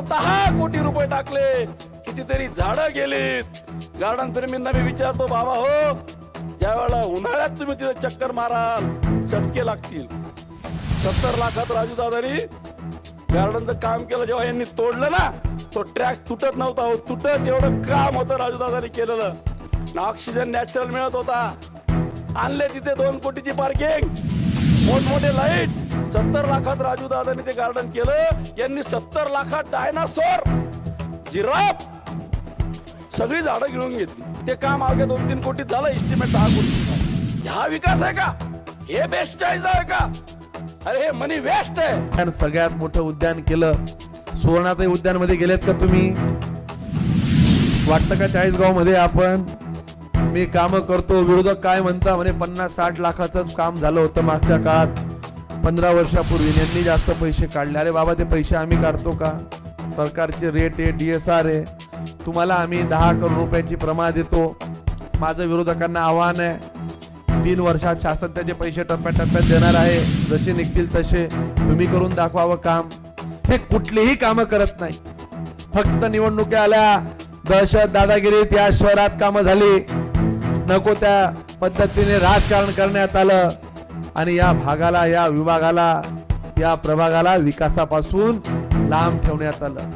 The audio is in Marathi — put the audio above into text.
दहा कोटी रुपये टाकले. कितीतरी झाडं गेलीत. गार्डन प्रेमींना मी विचारतो बाबा हो ज्या वेळेला उन्हाळ्यात तुम्ही तिथे चक्कर माराल चटके लागतील. सत्तर लाखात राजू दादानी गार्डनचं काम केलं जेव्हा यांनी तोडलं ना तो ट्रॅक तुटत नव्हता हो तुटत एवढं काम होतं राजू दादानी केलेलं. ना ऑक्सिजन नॅचरल मिळत होता. आणले तिथे दोन कोटीची पार्किंग मोठमोठे लाइट सत्तर लाखात राजू दादानी ते गार्डन केलं. यांनी सत्तर लाखात डायनासोर जिराफ सगळी झाडं गिळून घेतली. ते काम अवघ्या दोन तीन कोटीत झालं इस्टिमेट दहा कोटी. हा विकास आहे का? हे बेस्ट चाळीस आहे का? अरे हे मनी वेस्ट आहे. सगळ्यात मोठं उद्यान केलं. सुवर्णाताई उद्यानमध्ये गेलेत का तुम्ही? वाटतं का चाळीसगावमध्ये आपण? मी काम करतो विरोधक काय म्हणता? म्हणे पन्नास साठ लाखाचंच काम झालं होतं मागच्या काळात. पंधरा वर्षापूर्वी यांनी जास्त पैसे काढले. अरे बाबा ते पैसे आम्ही काढतो का? सरकारचे रेट आहे डी एस आर आहे. तुम्हाला आम्ही दहा करोड रुपयाची प्रमा देतो. माझं विरोधकांना आव्हान आहे. तीन वर्षात शासन त्याचे पैसे टप्प्याटप्प्यात देणार आहे. जसे निघतील तसे तुम्ही करून दाखवावं काम. हे कुठलीही कामं करत नाही. फक्त निवडणुका आल्या. दहशत दादागिरीत या शहरात कामं झाली. नको त्या पद्धतीने राजकारण करण्यात आलं. आणि या भागाला या विभागाला या प्रभागाला विकासापासून लांब ठेवण्यात आलं.